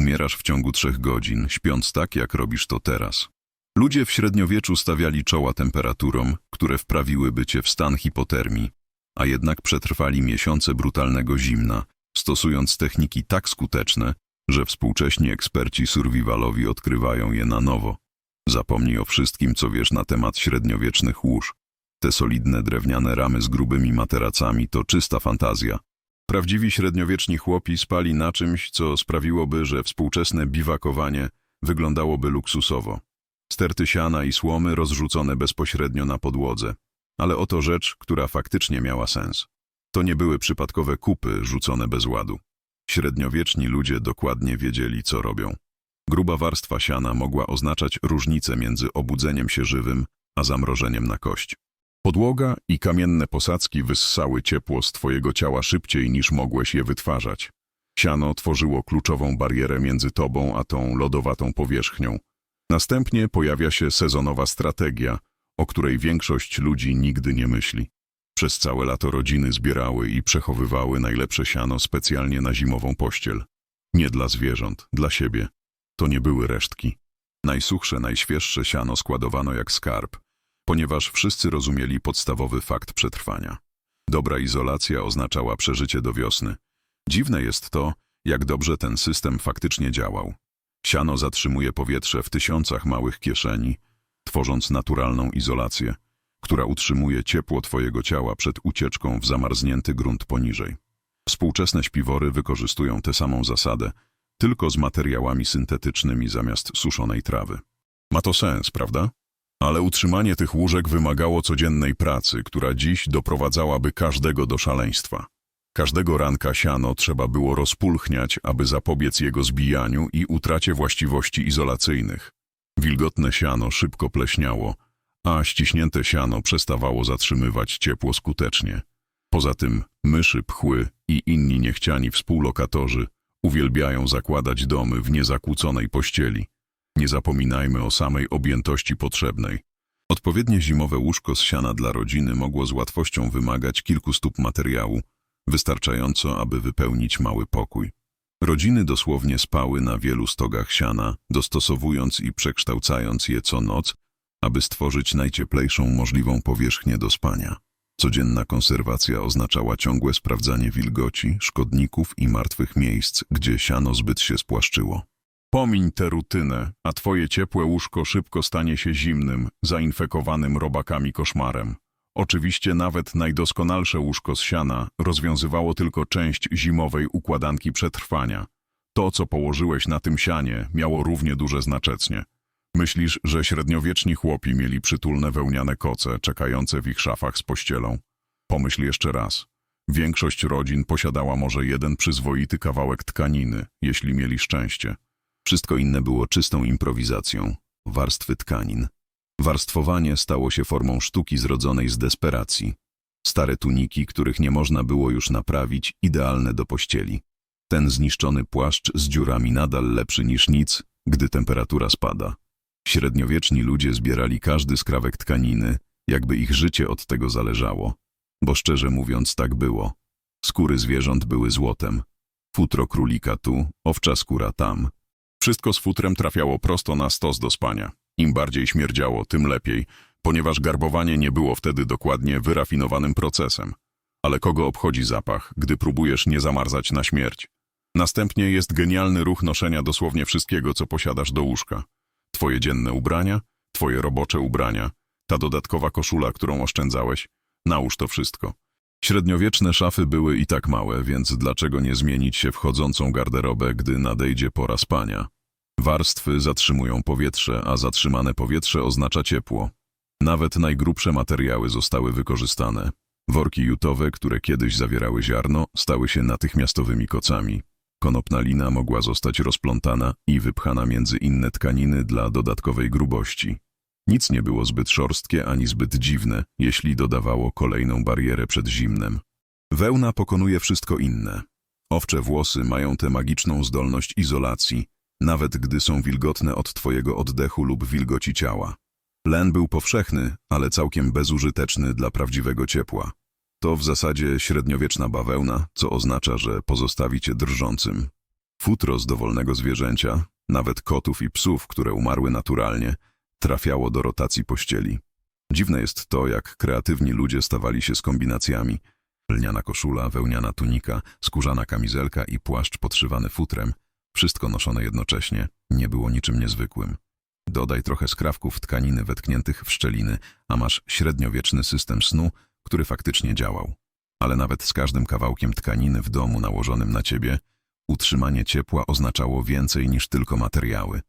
Umierasz w ciągu trzech godzin, śpiąc tak, jak robisz to teraz. Ludzie w średniowieczu stawiali czoła temperaturom, które wprawiłyby cię w stan hipotermii, a jednak przetrwali miesiące brutalnego zimna, stosując techniki tak skuteczne, że współcześni eksperci survivalowi odkrywają je na nowo. Zapomnij o wszystkim, co wiesz na temat średniowiecznych łóż. Te solidne drewniane ramy z grubymi materacami to czysta fantazja. Prawdziwi średniowieczni chłopi spali na czymś, co sprawiłoby, że współczesne biwakowanie wyglądałoby luksusowo. Sterty siana i słomy rozrzucone bezpośrednio na podłodze. Ale oto rzecz, która faktycznie miała sens. To nie były przypadkowe kupy rzucone bez ładu. Średniowieczni ludzie dokładnie wiedzieli, co robią. Gruba warstwa siana mogła oznaczać różnicę między obudzeniem się żywym, a zamrożeniem na kość. Podłoga i kamienne posadzki wyssały ciepło z twojego ciała szybciej niż mogłeś je wytwarzać. Siano tworzyło kluczową barierę między tobą a tą lodowatą powierzchnią. Następnie pojawia się sezonowa strategia, o której większość ludzi nigdy nie myśli. Przez całe lato rodziny zbierały i przechowywały najlepsze siano specjalnie na zimową pościel. Nie dla zwierząt, dla siebie. To nie były resztki. Najsuchsze, najświeższe siano składowano jak skarb, ponieważ wszyscy rozumieli podstawowy fakt przetrwania. Dobra izolacja oznaczała przeżycie do wiosny. Dziwne jest to, jak dobrze ten system faktycznie działał. Siano zatrzymuje powietrze w tysiącach małych kieszeni, tworząc naturalną izolację, która utrzymuje ciepło twojego ciała przed ucieczką w zamarznięty grunt poniżej. Współczesne śpiwory wykorzystują tę samą zasadę, tylko z materiałami syntetycznymi zamiast suszonej trawy. Ma to sens, prawda? Ale utrzymanie tych łóżek wymagało codziennej pracy, która dziś doprowadzałaby każdego do szaleństwa. Każdego ranka siano trzeba było rozpulchniać, aby zapobiec jego zbijaniu i utracie właściwości izolacyjnych. Wilgotne siano szybko pleśniało, a ściśnięte siano przestawało zatrzymywać ciepło skutecznie. Poza tym myszy, pchły i inni niechciani współlokatorzy uwielbiają zakładać domy w niezakłóconej pościeli. Nie zapominajmy o samej objętości potrzebnej. Odpowiednie zimowe łóżko z siana dla rodziny mogło z łatwością wymagać kilku stóp materiału, wystarczająco, aby wypełnić mały pokój. Rodziny dosłownie spały na wielu stogach siana, dostosowując i przekształcając je co noc, aby stworzyć najcieplejszą możliwą powierzchnię do spania. Codzienna konserwacja oznaczała ciągłe sprawdzanie wilgoci, szkodników i martwych miejsc, gdzie siano zbyt się spłaszczyło. Pomiń tę rutynę, a twoje ciepłe łóżko szybko stanie się zimnym, zainfekowanym robakami koszmarem. Oczywiście nawet najdoskonalsze łóżko z siana rozwiązywało tylko część zimowej układanki przetrwania. To, co położyłeś na tym sianie, miało równie duże znaczenie. Myślisz, że średniowieczni chłopi mieli przytulne wełniane koce czekające w ich szafach z pościelą? Pomyśl jeszcze raz. Większość rodzin posiadała może jeden przyzwoity kawałek tkaniny, jeśli mieli szczęście. Wszystko inne było czystą improwizacją. Warstwy tkanin. Warstwowanie stało się formą sztuki zrodzonej z desperacji. Stare tuniki, których nie można było już naprawić, idealne do pościeli. Ten zniszczony płaszcz z dziurami nadal lepszy niż nic, gdy temperatura spada. Średniowieczni ludzie zbierali każdy skrawek tkaniny, jakby ich życie od tego zależało. Bo szczerze mówiąc tak było. Skóry zwierząt były złotem. Futro królika tu, owcza skóra tam. Wszystko z futrem trafiało prosto na stos do spania. Im bardziej śmierdziało, tym lepiej, ponieważ garbowanie nie było wtedy dokładnie wyrafinowanym procesem. Ale kogo obchodzi zapach, gdy próbujesz nie zamarzać na śmierć? Następnie jest genialny ruch noszenia dosłownie wszystkiego, co posiadasz do łóżka. Twoje dzienne ubrania, twoje robocze ubrania, ta dodatkowa koszula, którą oszczędzałeś. Nałóż to wszystko. Średniowieczne szafy były i tak małe, więc dlaczego nie zmienić się w chodzącą garderobę, gdy nadejdzie pora spania? Warstwy zatrzymują powietrze, a zatrzymane powietrze oznacza ciepło. Nawet najgrubsze materiały zostały wykorzystane. Worki jutowe, które kiedyś zawierały ziarno, stały się natychmiastowymi kocami. Konopna lina mogła zostać rozplątana i wypchana między inne tkaniny dla dodatkowej grubości. Nic nie było zbyt szorstkie ani zbyt dziwne, jeśli dodawało kolejną barierę przed zimnem. Wełna pokonuje wszystko inne. Owcze włosy mają tę magiczną zdolność izolacji, nawet gdy są wilgotne od twojego oddechu lub wilgoci ciała. Len był powszechny, ale całkiem bezużyteczny dla prawdziwego ciepła. To w zasadzie średniowieczna bawełna, co oznacza, że pozostawi cię drżącym. Futro z dowolnego zwierzęcia, nawet kotów i psów, które umarły naturalnie, trafiało do rotacji pościeli. Dziwne jest to, jak kreatywni ludzie stawali się z kombinacjami. Lniana koszula, wełniana tunika, skórzana kamizelka i płaszcz podszywany futrem, wszystko noszone jednocześnie, nie było niczym niezwykłym. Dodaj trochę skrawków tkaniny wetkniętych w szczeliny, a masz średniowieczny system snu, który faktycznie działał. Ale nawet z każdym kawałkiem tkaniny w domu nałożonym na ciebie, utrzymanie ciepła oznaczało więcej niż tylko materiały.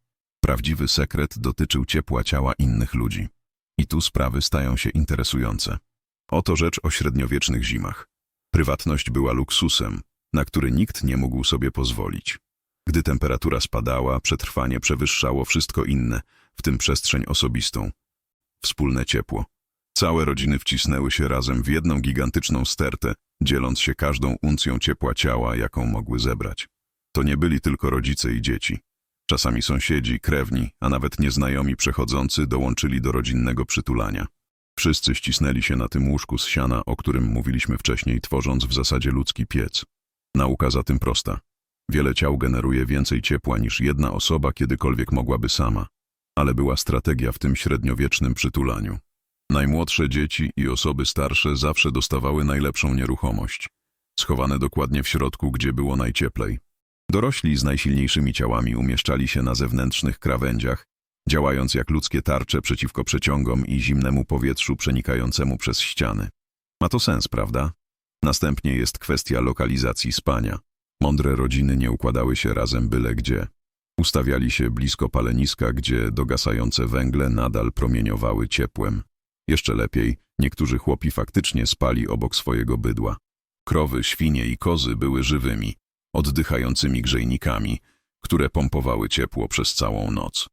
Prawdziwy sekret dotyczył ciepła ciała innych ludzi. I tu sprawy stają się interesujące. Oto rzecz o średniowiecznych zimach. Prywatność była luksusem, na który nikt nie mógł sobie pozwolić. Gdy temperatura spadała, przetrwanie przewyższało wszystko inne, w tym przestrzeń osobistą. Wspólne ciepło. Całe rodziny wcisnęły się razem w jedną gigantyczną stertę, dzieląc się każdą uncją ciepła ciała, jaką mogły zebrać. To nie byli tylko rodzice i dzieci. Czasami sąsiedzi, krewni, a nawet nieznajomi przechodzący dołączyli do rodzinnego przytulania. Wszyscy ścisnęli się na tym łóżku z siana, o którym mówiliśmy wcześniej, tworząc w zasadzie ludzki piec. Nauka za tym prosta. Wiele ciał generuje więcej ciepła niż jedna osoba kiedykolwiek mogłaby sama. Ale była strategia w tym średniowiecznym przytulaniu. Najmłodsze dzieci i osoby starsze zawsze dostawały najlepszą nieruchomość. Schowane dokładnie w środku, gdzie było najcieplej. Dorośli z najsilniejszymi ciałami umieszczali się na zewnętrznych krawędziach, działając jak ludzkie tarcze przeciwko przeciągom i zimnemu powietrzu przenikającemu przez ściany. Ma to sens, prawda? Następnie jest kwestia lokalizacji spania. Mądre rodziny nie układały się razem byle gdzie. Ustawiali się blisko paleniska, gdzie dogasające węgle nadal promieniowały ciepłem. Jeszcze lepiej, niektórzy chłopi faktycznie spali obok swojego bydła. Krowy, świnie i kozy były żywymi, oddychającymi grzejnikami, które pompowały ciepło przez całą noc.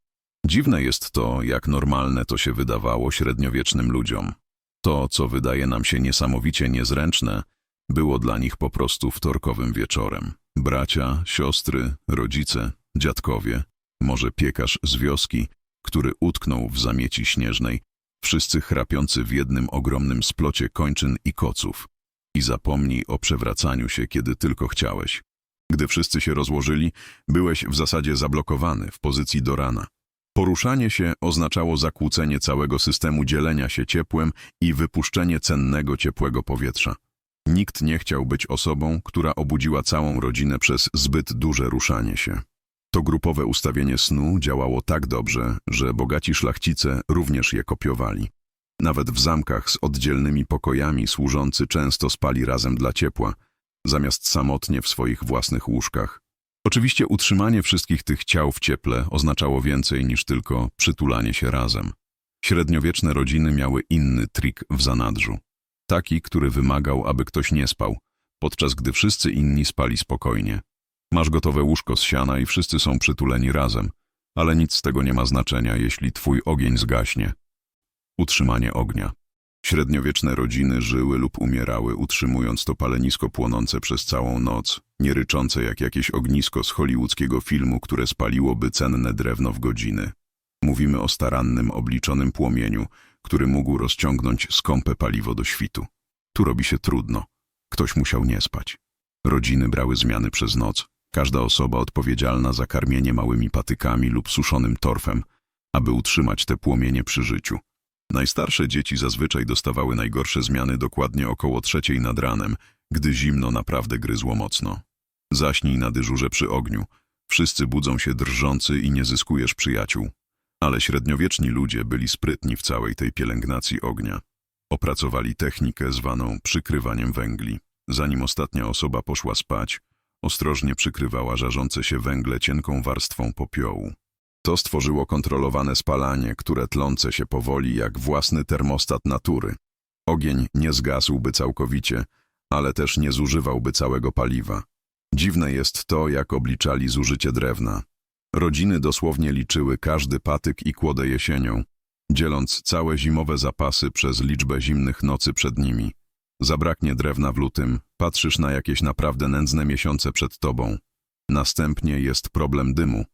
Dziwne jest to, jak normalne to się wydawało średniowiecznym ludziom. To, co wydaje nam się niesamowicie niezręczne, było dla nich po prostu wtorkowym wieczorem. Bracia, siostry, rodzice, dziadkowie, może piekarz z wioski, który utknął w zamieci śnieżnej, wszyscy chrapiący w jednym ogromnym splocie kończyn i koców. I zapomnij o przewracaniu się, kiedy tylko chciałeś. Gdy wszyscy się rozłożyli, byłeś w zasadzie zablokowany w pozycji do rana. Poruszanie się oznaczało zakłócenie całego systemu dzielenia się ciepłem i wypuszczenie cennego ciepłego powietrza. Nikt nie chciał być osobą, która obudziła całą rodzinę przez zbyt duże ruszanie się. To grupowe ustawienie snu działało tak dobrze, że bogaci szlachcice również je kopiowali. Nawet w zamkach z oddzielnymi pokojami służący często spali razem dla ciepła, zamiast samotnie w swoich własnych łóżkach. Oczywiście utrzymanie wszystkich tych ciał w cieple oznaczało więcej niż tylko przytulanie się razem. Średniowieczne rodziny miały inny trik w zanadrzu. Taki, który wymagał, aby ktoś nie spał, podczas gdy wszyscy inni spali spokojnie. Masz gotowe łóżko z siana i wszyscy są przytuleni razem, ale nic z tego nie ma znaczenia, jeśli twój ogień zgaśnie. Utrzymanie ognia. Średniowieczne rodziny żyły lub umierały, utrzymując to palenisko płonące przez całą noc, nie ryczące jak jakieś ognisko z hollywoodzkiego filmu, które spaliłoby cenne drewno w godziny. Mówimy o starannym, obliczonym płomieniu, który mógł rozciągnąć skąpe paliwo do świtu. Tu robi się trudno. Ktoś musiał nie spać. Rodziny brały zmiany przez noc, każda osoba odpowiedzialna za karmienie małymi patykami lub suszonym torfem, aby utrzymać te płomienie przy życiu. Najstarsze dzieci zazwyczaj dostawały najgorsze zmiany dokładnie około trzeciej nad ranem, gdy zimno naprawdę gryzło mocno. Zaśnij na dyżurze przy ogniu. Wszyscy budzą się drżący i nie zyskujesz przyjaciół. Ale średniowieczni ludzie byli sprytni w całej tej pielęgnacji ognia. Opracowali technikę zwaną przykrywaniem węgli. Zanim ostatnia osoba poszła spać, ostrożnie przykrywała żarzące się węgle cienką warstwą popiołu. To stworzyło kontrolowane spalanie, które tlące się powoli jak własny termostat natury. Ogień nie zgasłby całkowicie, ale też nie zużywałby całego paliwa. Dziwne jest to, jak obliczali zużycie drewna. Rodziny dosłownie liczyły każdy patyk i kłodę jesienią, dzieląc całe zimowe zapasy przez liczbę zimnych nocy przed nimi. Zabraknie drewna w lutym, patrzysz na jakieś naprawdę nędzne miesiące przed tobą. Następnie jest problem dymu,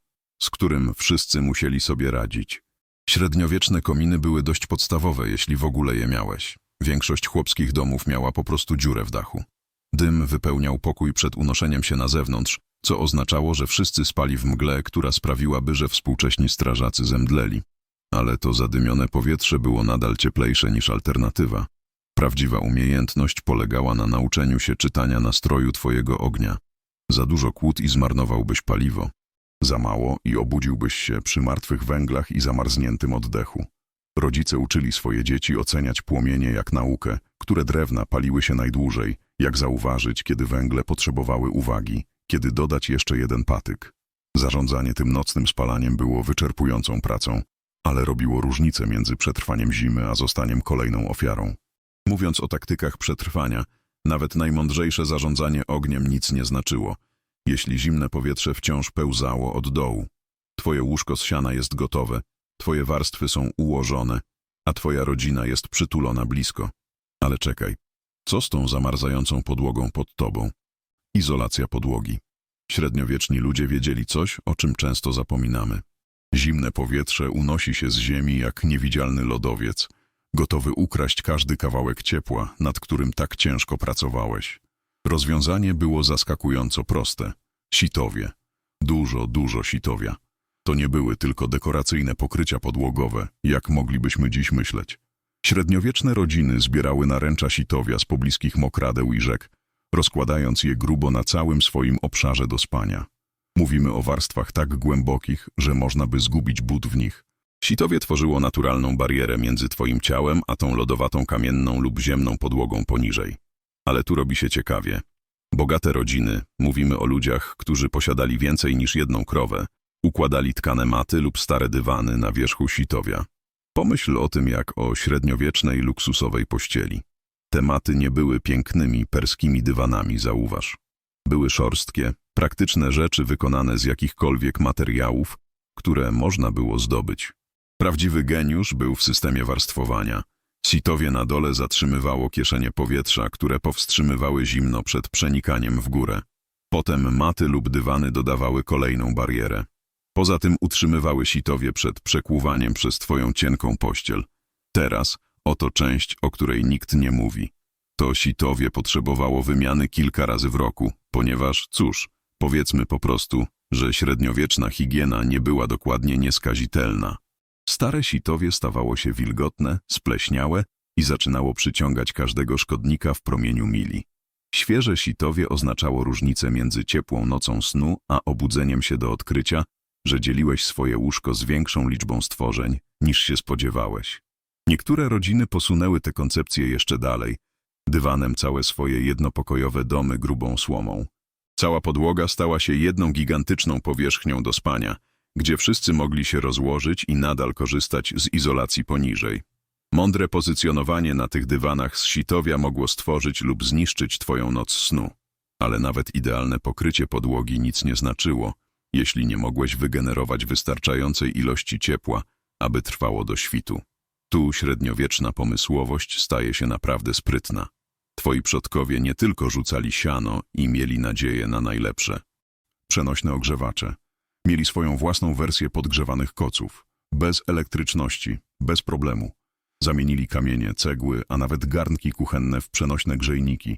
z którym wszyscy musieli sobie radzić. Średniowieczne kominy były dość podstawowe, jeśli w ogóle je miałeś. Większość chłopskich domów miała po prostu dziurę w dachu. Dym wypełniał pokój przed unoszeniem się na zewnątrz, co oznaczało, że wszyscy spali w mgle, która sprawiłaby, że współcześni strażacy zemdleli. Ale to zadymione powietrze było nadal cieplejsze niż alternatywa. Prawdziwa umiejętność polegała na nauczeniu się czytania nastroju twojego ognia. Za dużo kłód i zmarnowałbyś paliwo. Za mało i obudziłbyś się przy martwych węglach i zamarzniętym oddechu. Rodzice uczyli swoje dzieci oceniać płomienie jak naukę, które drewna paliły się najdłużej, jak zauważyć, kiedy węgle potrzebowały uwagi, kiedy dodać jeszcze jeden patyk. Zarządzanie tym nocnym spalaniem było wyczerpującą pracą, ale robiło różnicę między przetrwaniem zimy a zostaniem kolejną ofiarą. Mówiąc o taktykach przetrwania, nawet najmądrzejsze zarządzanie ogniem nic nie znaczyło, jeśli zimne powietrze wciąż pełzało od dołu. Twoje łóżko z siana jest gotowe, twoje warstwy są ułożone, a twoja rodzina jest przytulona blisko. Ale czekaj, co z tą zamarzającą podłogą pod tobą? Izolacja podłogi. Średniowieczni ludzie wiedzieli coś, o czym często zapominamy. Zimne powietrze unosi się z ziemi jak niewidzialny lodowiec, gotowy ukraść każdy kawałek ciepła, nad którym tak ciężko pracowałeś. Rozwiązanie było zaskakująco proste. Sitowie. Dużo, dużo sitowia. To nie były tylko dekoracyjne pokrycia podłogowe, jak moglibyśmy dziś myśleć. Średniowieczne rodziny zbierały naręcza sitowia z pobliskich mokradeł i rzek, rozkładając je grubo na całym swoim obszarze do spania. Mówimy o warstwach tak głębokich, że można by zgubić but w nich. Sitowie tworzyło naturalną barierę między twoim ciałem a tą lodowatą kamienną lub ziemną podłogą poniżej. Ale tu robi się ciekawie. Bogate rodziny, mówimy o ludziach, którzy posiadali więcej niż jedną krowę, układali tkane maty lub stare dywany na wierzchu sitowia. Pomyśl o tym jak o średniowiecznej, luksusowej pościeli. Te maty nie były pięknymi, perskimi dywanami, zauważ. Były szorstkie, praktyczne rzeczy wykonane z jakichkolwiek materiałów, które można było zdobyć. Prawdziwy geniusz był w systemie warstwowania. Sitowie na dole zatrzymywało kieszenie powietrza, które powstrzymywały zimno przed przenikaniem w górę. Potem maty lub dywany dodawały kolejną barierę. Poza tym utrzymywały sitowie przed przekłuwaniem przez twoją cienką pościel. Teraz oto część, o której nikt nie mówi. To sitowie potrzebowało wymiany kilka razy w roku, ponieważ, cóż, powiedzmy po prostu, że średniowieczna higiena nie była dokładnie nieskazitelna. Stare sitowie stawało się wilgotne, spleśniałe i zaczynało przyciągać każdego szkodnika w promieniu mili. Świeże sitowie oznaczało różnicę między ciepłą nocą snu a obudzeniem się do odkrycia, że dzieliłeś swoje łóżko z większą liczbą stworzeń, niż się spodziewałeś. Niektóre rodziny posunęły tę koncepcję jeszcze dalej, dywanem całe swoje jednopokojowe domy grubą słomą. Cała podłoga stała się jedną gigantyczną powierzchnią do spania, gdzie wszyscy mogli się rozłożyć i nadal korzystać z izolacji poniżej. Mądre pozycjonowanie na tych dywanach z sitowia mogło stworzyć lub zniszczyć twoją noc snu. Ale nawet idealne pokrycie podłogi nic nie znaczyło, jeśli nie mogłeś wygenerować wystarczającej ilości ciepła, aby trwało do świtu. Tu średniowieczna pomysłowość staje się naprawdę sprytna. Twoi przodkowie nie tylko rzucali siano i mieli nadzieję na najlepsze. Przenośne ogrzewacze. Mieli swoją własną wersję podgrzewanych koców. Bez elektryczności, bez problemu. Zamienili kamienie, cegły, a nawet garnki kuchenne w przenośne grzejniki,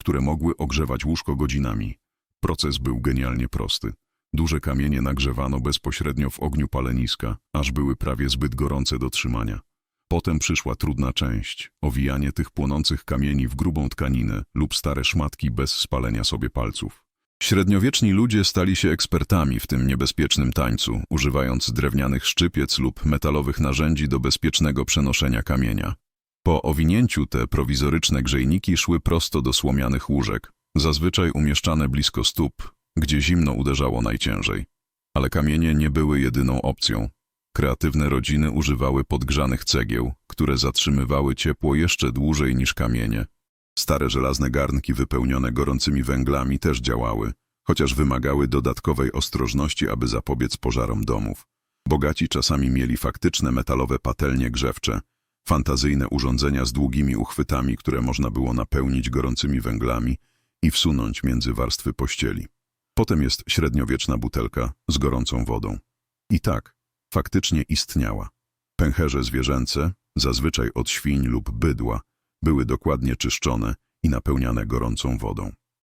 które mogły ogrzewać łóżko godzinami. Proces był genialnie prosty. Duże kamienie nagrzewano bezpośrednio w ogniu paleniska, aż były prawie zbyt gorące do trzymania. Potem przyszła trudna część, owijanie tych płonących kamieni w grubą tkaninę lub stare szmatki bez spalenia sobie palców. Średniowieczni ludzie stali się ekspertami w tym niebezpiecznym tańcu, używając drewnianych szczypiec lub metalowych narzędzi do bezpiecznego przenoszenia kamienia. Po owinięciu te prowizoryczne grzejniki szły prosto do słomianych łóżek, zazwyczaj umieszczane blisko stóp, gdzie zimno uderzało najciężej. Ale kamienie nie były jedyną opcją. Kreatywne rodziny używały podgrzanych cegieł, które zatrzymywały ciepło jeszcze dłużej niż kamienie. Stare żelazne garnki wypełnione gorącymi węglami też działały, chociaż wymagały dodatkowej ostrożności, aby zapobiec pożarom domów. Bogaci czasami mieli faktyczne metalowe patelnie grzewcze, fantazyjne urządzenia z długimi uchwytami, które można było napełnić gorącymi węglami i wsunąć między warstwy pościeli. Potem jest średniowieczna butelka z gorącą wodą. I tak, faktycznie istniała. Pęcherze zwierzęce, zazwyczaj od świń lub bydła, były dokładnie czyszczone i napełniane gorącą wodą.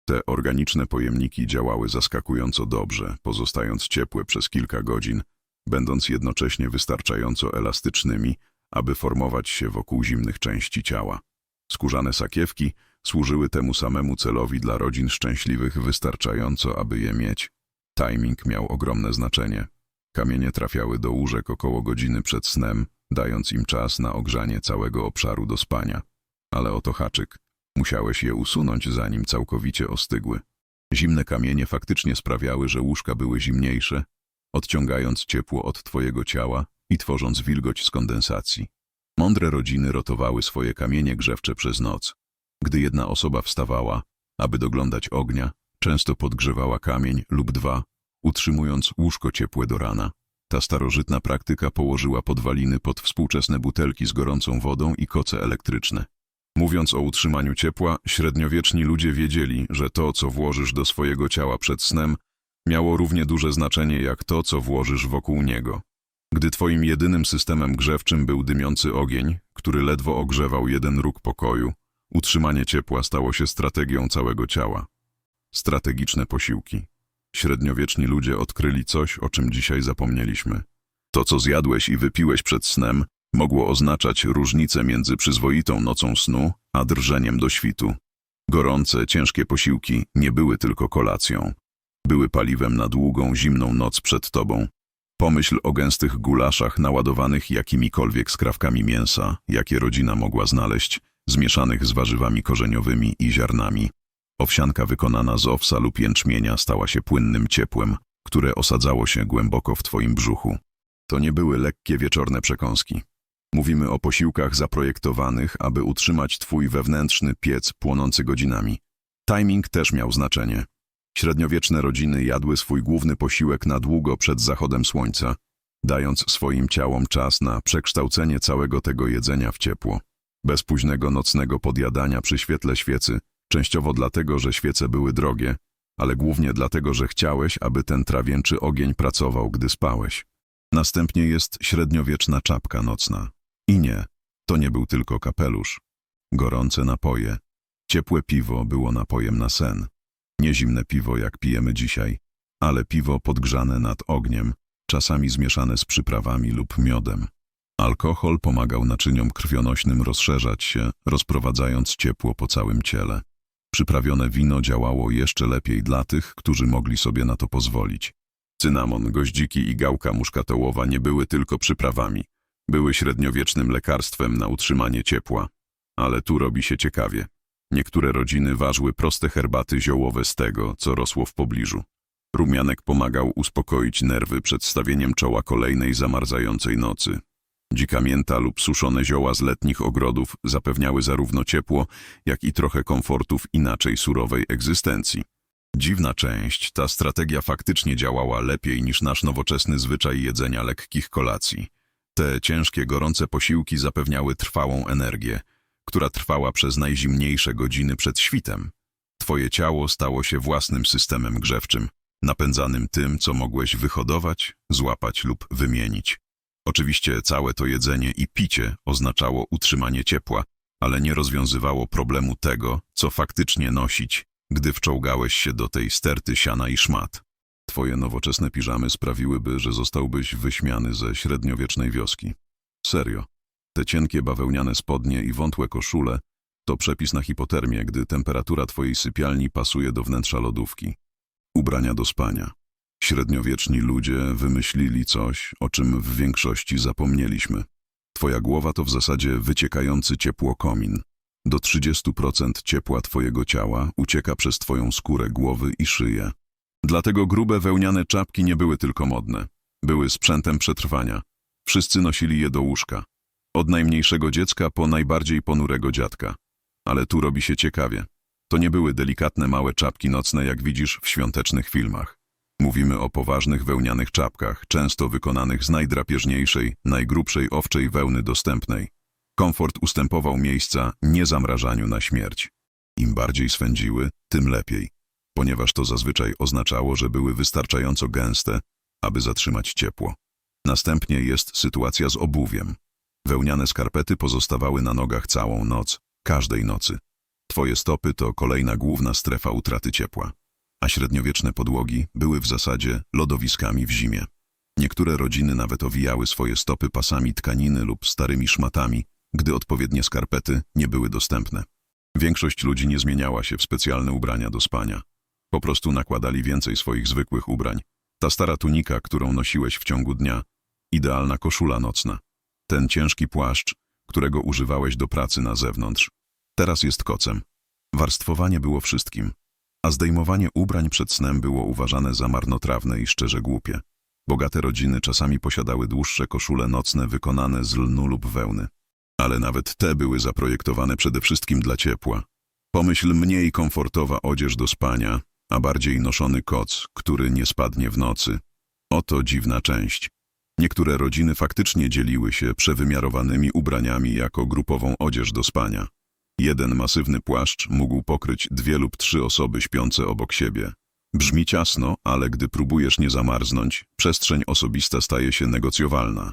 Te organiczne pojemniki działały zaskakująco dobrze, pozostając ciepłe przez kilka godzin, będąc jednocześnie wystarczająco elastycznymi, aby formować się wokół zimnych części ciała. Skórzane sakiewki służyły temu samemu celowi dla rodzin szczęśliwych wystarczająco, aby je mieć. Timing miał ogromne znaczenie. Kamienie trafiały do łóżek około godziny przed snem, dając im czas na ogrzanie całego obszaru do spania. Ale oto haczyk. Musiałeś je usunąć, zanim całkowicie ostygły. Zimne kamienie faktycznie sprawiały, że łóżka były zimniejsze, odciągając ciepło od twojego ciała i tworząc wilgoć z kondensacji. Mądre rodziny rotowały swoje kamienie grzewcze przez noc. Gdy jedna osoba wstawała, aby doglądać ognia, często podgrzewała kamień lub dwa, utrzymując łóżko ciepłe do rana. Ta starożytna praktyka położyła podwaliny pod współczesne butelki z gorącą wodą i koce elektryczne. Mówiąc o utrzymaniu ciepła, średniowieczni ludzie wiedzieli, że to, co włożysz do swojego ciała przed snem, miało równie duże znaczenie jak to, co włożysz wokół niego. Gdy twoim jedynym systemem grzewczym był dymiący ogień, który ledwo ogrzewał jeden róg pokoju, utrzymanie ciepła stało się strategią całego ciała. Strategiczne posiłki. Średniowieczni ludzie odkryli coś, o czym dzisiaj zapomnieliśmy. To, co zjadłeś i wypiłeś przed snem, mogło oznaczać różnicę między przyzwoitą nocą snu a drżeniem do świtu. Gorące, ciężkie posiłki nie były tylko kolacją. Były paliwem na długą, zimną noc przed tobą. Pomyśl o gęstych gulaszach naładowanych jakimikolwiek skrawkami mięsa, jakie rodzina mogła znaleźć, zmieszanych z warzywami korzeniowymi i ziarnami. Owsianka wykonana z owsa lub jęczmienia stała się płynnym ciepłem, które osadzało się głęboko w twoim brzuchu. To nie były lekkie wieczorne przekąski. Mówimy o posiłkach zaprojektowanych, aby utrzymać twój wewnętrzny piec płonący godzinami. Timing też miał znaczenie. Średniowieczne rodziny jadły swój główny posiłek na długo przed zachodem słońca, dając swoim ciałom czas na przekształcenie całego tego jedzenia w ciepło. Bez późnego nocnego podjadania przy świetle świecy, częściowo dlatego, że świece były drogie, ale głównie dlatego, że chciałeś, aby ten trawięczy ogień pracował, gdy spałeś. Następnie jest średniowieczna czapka nocna. I nie, to nie był tylko kapelusz. Gorące napoje. Ciepłe piwo było napojem na sen. Nie zimne piwo, jak pijemy dzisiaj, ale piwo podgrzane nad ogniem, czasami zmieszane z przyprawami lub miodem. Alkohol pomagał naczyniom krwionośnym rozszerzać się, rozprowadzając ciepło po całym ciele. Przyprawione wino działało jeszcze lepiej dla tych, którzy mogli sobie na to pozwolić. Cynamon, goździki i gałka muszkatołowa nie były tylko przyprawami. Były średniowiecznym lekarstwem na utrzymanie ciepła. Ale tu robi się ciekawie. Niektóre rodziny ważyły proste herbaty ziołowe z tego, co rosło w pobliżu. Rumianek pomagał uspokoić nerwy przed stawieniem czoła kolejnej zamarzającej nocy. Dzika mięta lub suszone zioła z letnich ogrodów zapewniały zarówno ciepło, jak i trochę komfortu w inaczej surowej egzystencji. Dziwna część, ta strategia faktycznie działała lepiej niż nasz nowoczesny zwyczaj jedzenia lekkich kolacji. Te ciężkie, gorące posiłki zapewniały trwałą energię, która trwała przez najzimniejsze godziny przed świtem. Twoje ciało stało się własnym systemem grzewczym, napędzanym tym, co mogłeś wyhodować, złapać lub wymienić. Oczywiście całe to jedzenie i picie oznaczało utrzymanie ciepła, ale nie rozwiązywało problemu tego, co faktycznie nosić, gdy wczołgałeś się do tej sterty siana i szmat. Twoje nowoczesne piżamy sprawiłyby, że zostałbyś wyśmiany ze średniowiecznej wioski. Serio. Te cienkie bawełniane spodnie i wątłe koszule to przepis na hipotermię, gdy temperatura twojej sypialni pasuje do wnętrza lodówki. Ubrania do spania. Średniowieczni ludzie wymyślili coś, o czym w większości zapomnieliśmy. Twoja głowa to w zasadzie wyciekający ciepło komin. Do 30% ciepła twojego ciała ucieka przez twoją skórę głowy i szyję. Dlatego grube wełniane czapki nie były tylko modne. Były sprzętem przetrwania. Wszyscy nosili je do łóżka. Od najmniejszego dziecka po najbardziej ponurego dziadka. Ale tu robi się ciekawie. To nie były delikatne małe czapki nocne, jak widzisz w świątecznych filmach. Mówimy o poważnych wełnianych czapkach, często wykonanych z najdrapieżniejszej, najgrubszej owczej wełny dostępnej. Komfort ustępował miejsca niezamrażaniu na śmierć. Im bardziej swędziły, tym lepiej, ponieważ to zazwyczaj oznaczało, że były wystarczająco gęste, aby zatrzymać ciepło. Następnie jest sytuacja z obuwiem. Wełniane skarpety pozostawały na nogach całą noc, każdej nocy. Twoje stopy to kolejna główna strefa utraty ciepła, a średniowieczne podłogi były w zasadzie lodowiskami w zimie. Niektóre rodziny nawet owijały swoje stopy pasami tkaniny lub starymi szmatami, gdy odpowiednie skarpety nie były dostępne. Większość ludzi nie zmieniała się w specjalne ubrania do spania. Po prostu nakładali więcej swoich zwykłych ubrań. Ta stara tunika, którą nosiłeś w ciągu dnia, idealna koszula nocna. Ten ciężki płaszcz, którego używałeś do pracy na zewnątrz, teraz jest kocem. Warstwowanie było wszystkim, a zdejmowanie ubrań przed snem było uważane za marnotrawne i szczerze głupie. Bogate rodziny czasami posiadały dłuższe koszule nocne wykonane z lnu lub wełny. Ale nawet te były zaprojektowane przede wszystkim dla ciepła. Pomyśl mniej komfortowa odzież do spania, a bardziej noszony koc, który nie spadnie w nocy. Oto dziwna część. Niektóre rodziny faktycznie dzieliły się przewymiarowanymi ubraniami jako grupową odzież do spania. Jeden masywny płaszcz mógł pokryć dwie lub trzy osoby śpiące obok siebie. Brzmi ciasno, ale gdy próbujesz nie zamarznąć, przestrzeń osobista staje się negocjowalna.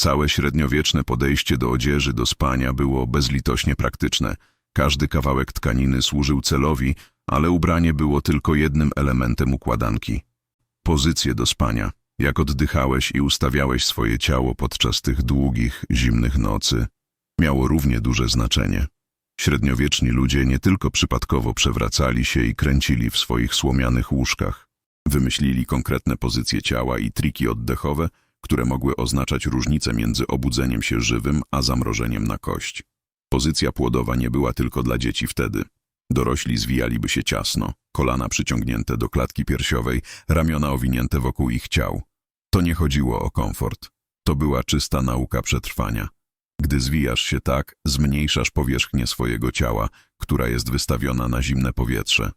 Całe średniowieczne podejście do odzieży do spania było bezlitośnie praktyczne. Każdy kawałek tkaniny służył celowi, ale ubranie było tylko jednym elementem układanki. Pozycje do spania. Jak oddychałeś i ustawiałeś swoje ciało podczas tych długich, zimnych nocy, miało równie duże znaczenie. Średniowieczni ludzie nie tylko przypadkowo przewracali się i kręcili w swoich słomianych łóżkach. Wymyślili konkretne pozycje ciała i triki oddechowe, które mogły oznaczać różnicę między obudzeniem się żywym a zamrożeniem na kość. Pozycja płodowa nie była tylko dla dzieci wtedy. Dorośli zwijaliby się ciasno, kolana przyciągnięte do klatki piersiowej, ramiona owinięte wokół ich ciał. To nie chodziło o komfort. To była czysta nauka przetrwania. Gdy zwijasz się tak, zmniejszasz powierzchnię swojego ciała, która jest wystawiona na zimne powietrze.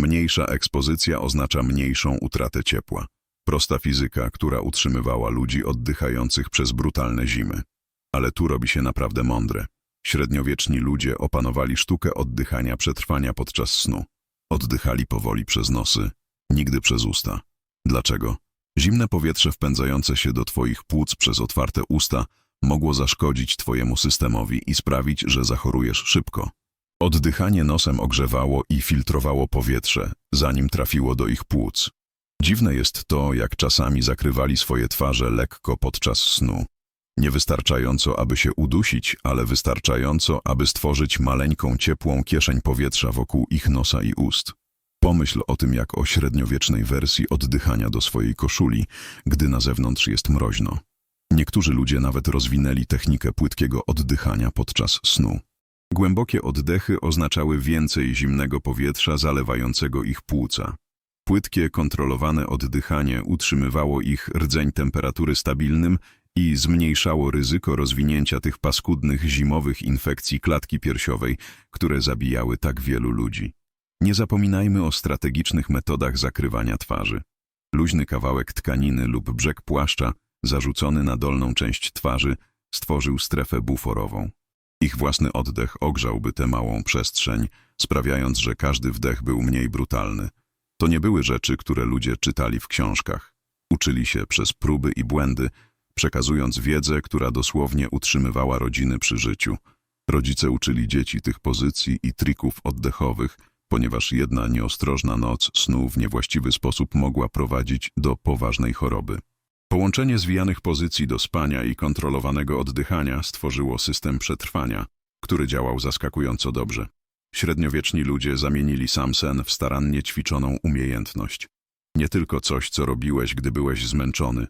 Mniejsza ekspozycja oznacza mniejszą utratę ciepła. Prosta fizyka, która utrzymywała ludzi oddychających przez brutalne zimy. Ale tu robi się naprawdę mądre. Średniowieczni ludzie opanowali sztukę oddychania przetrwania podczas snu. Oddychali powoli przez nosy, nigdy przez usta. Dlaczego? Zimne powietrze wpędzające się do twoich płuc przez otwarte usta mogło zaszkodzić twojemu systemowi i sprawić, że zachorujesz szybko. Oddychanie nosem ogrzewało i filtrowało powietrze, zanim trafiło do ich płuc. Dziwne jest to, jak czasami zakrywali swoje twarze lekko podczas snu. Nie wystarczająco, aby się udusić, ale wystarczająco, aby stworzyć maleńką, ciepłą kieszeń powietrza wokół ich nosa i ust. Pomyśl o tym jak o średniowiecznej wersji oddychania do swojej koszuli, gdy na zewnątrz jest mroźno. Niektórzy ludzie nawet rozwinęli technikę płytkiego oddychania podczas snu. Głębokie oddechy oznaczały więcej zimnego powietrza zalewającego ich płuca. Płytkie, kontrolowane oddychanie utrzymywało ich rdzeń temperatury stabilnym i zmniejszało ryzyko rozwinięcia tych paskudnych zimowych infekcji klatki piersiowej, które zabijały tak wielu ludzi. Nie zapominajmy o strategicznych metodach zakrywania twarzy. Luźny kawałek tkaniny lub brzeg płaszcza, zarzucony na dolną część twarzy, stworzył strefę buforową. Ich własny oddech ogrzałby tę małą przestrzeń, sprawiając, że każdy wdech był mniej brutalny. To nie były rzeczy, które ludzie czytali w książkach. Uczyli się przez próby i błędy, przekazując wiedzę, która dosłownie utrzymywała rodziny przy życiu. Rodzice uczyli dzieci tych pozycji i trików oddechowych, ponieważ jedna nieostrożna noc snu w niewłaściwy sposób mogła prowadzić do poważnej choroby. Połączenie zwijanych pozycji do spania i kontrolowanego oddychania stworzyło system przetrwania, który działał zaskakująco dobrze. Średniowieczni ludzie zamienili sam sen w starannie ćwiczoną umiejętność. Nie tylko coś, co robiłeś, gdy byłeś zmęczony,